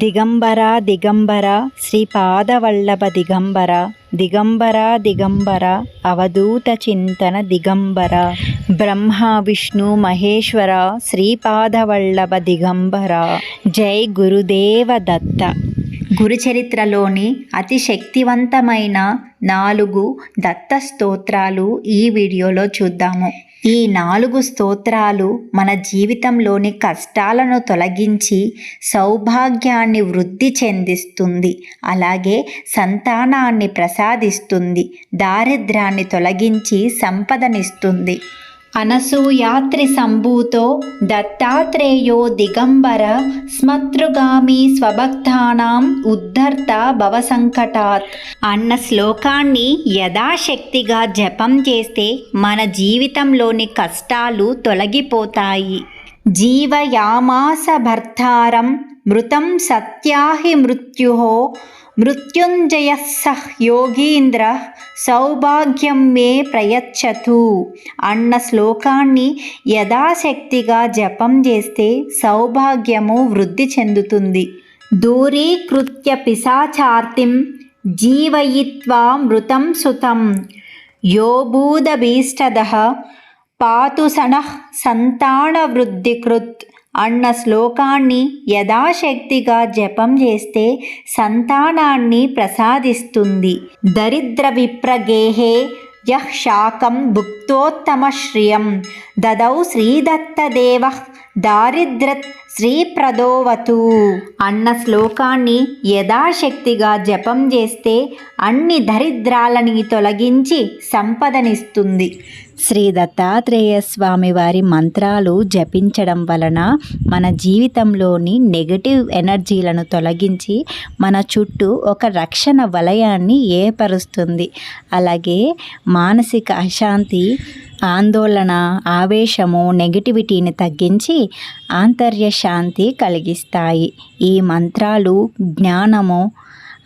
దిగంబర దిగంబర శ్రీపాదవల్లభ దిగంబర దిగంబర దిగంబర అవధూత చింతన దిగంబర బ్రహ్మ విష్ణు మహేశ్వర శ్రీపాదవల్లభ దిగంబర జై గురుదేవ దత్త గురుచరిత్రలోని అతి శక్తివంతమైన నాలుగు దత్త స్తోత్రాలు ఈ వీడియోలో చూద్దాము. ఈ నాలుగు స్తోత్రాలు మన జీవితంలోని కష్టాలను తొలగించి సౌభాగ్యాన్ని వృద్ధి చెందిస్తుంది. అలాగే సంతానాన్ని ప్రసాదిస్తుంది. దారిద్ర్యాన్ని తొలగించి సంపదనిస్తుంది. అనసూయాత్రి సంభూతో దత్తాత్రేయో దిగంబర స్మతృగామి స్వభక్తానాం ఉద్ధర్త భవసంకటాత్. అన్న శ్లోకాన్ని యథాశక్తిగా జపం చేస్తే మన జీవితంలోని కష్టాలు తొలగిపోతాయి. జీవయామాస భర్తారం మృతం సత్యాహి మృత్యుహో మృత్యుంజయ సహ్ యోగీంద్ర సౌభాగ్యం మే ప్రయచ్చతు. అన్న శ్లోకాన్ని యథాశక్తిగా జపం చేస్తే సౌభాగ్యము వృద్ధి చెందుతుంది. దూరీకృత్య పిశాచార్తిం జీవయిత్వా మృతం సుతం. యోభూదభీష్టద పాతు సనః సంతానవృద్ధికృత్ అన్న శ్లోకాన్ని యథాశక్తిగా జపం చేస్తే సంతానాన్ని ప్రసాదిస్తుంది. దరిద్ర విప్రగేహే యః శాకం భుక్తోత్తమ శ్రియం. దదౌ శ్రీదత్తదేవ దారిద్రత్ శ్రీప్రదోవతు. అన్న శ్లోకాన్ని యథాశక్తిగా జపం చేస్తే అన్ని దరిద్రాలని తొలగించి సంపదనిస్తుంది. శ్రీ దత్తాత్రేయ స్వామి వారి మంత్రాలు జపించడం వలన మన జీవితంలోని నెగటివ్ ఎనర్జీలను తొలగించి మన చుట్టూ ఒక రక్షణ వలయాన్ని ఏర్పరుస్తుంది. అలాగే మానసిక అశాంతి ఆందోళన ఆవేశము నెగిటివిటీని తగ్గించి ఆంతర్య శాంతి కలిగిస్తాయి. ఈ మంత్రాలు జ్ఞానము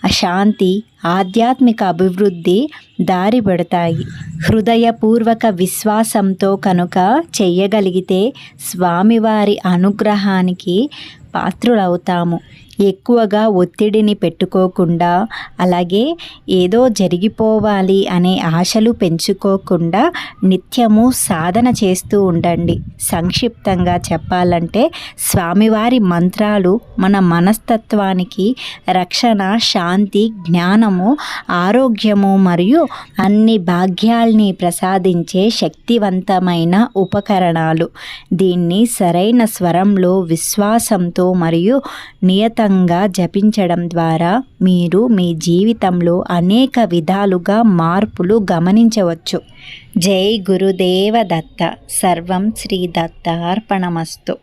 అశాంతి ఆధ్యాత్మిక అభివృద్ధి దారి పెడతాయి. హృదయపూర్వక విశ్వాసంతో కనుక చెయ్యగలిగితే స్వామివారి అనుగ్రహానికి పాత్రులవుతాము. ఎక్కువగా ఒత్తిడిని పెట్టుకోకుండా అలాగే ఏదో జరిగిపోవాలి అనే ఆశలు పెంచుకోకుండా నిత్యము సాధన చేస్తూ ఉండండి. సంక్షిప్తంగా చెప్పాలంటే స్వామివారి మంత్రాలు మన మనస్తత్వానికి రక్షణ శాంతి జ్ఞానము ఆరోగ్యము మరియు అన్ని భాగ్యాల్ని ప్రసాదించే శక్తివంతమైన ఉపకరణాలు. దీన్ని సరైన స్వరంలో విశ్వాసంతో మరియు నియత నిరంతరంగా జపించడం ద్వారా మీరు మీ జీవితంలో అనేక విధాలుగా మార్పులు గమనించవచ్చు. జై గురుదేవ దత్త సర్వం శ్రీ దత్త అర్పణమస్తు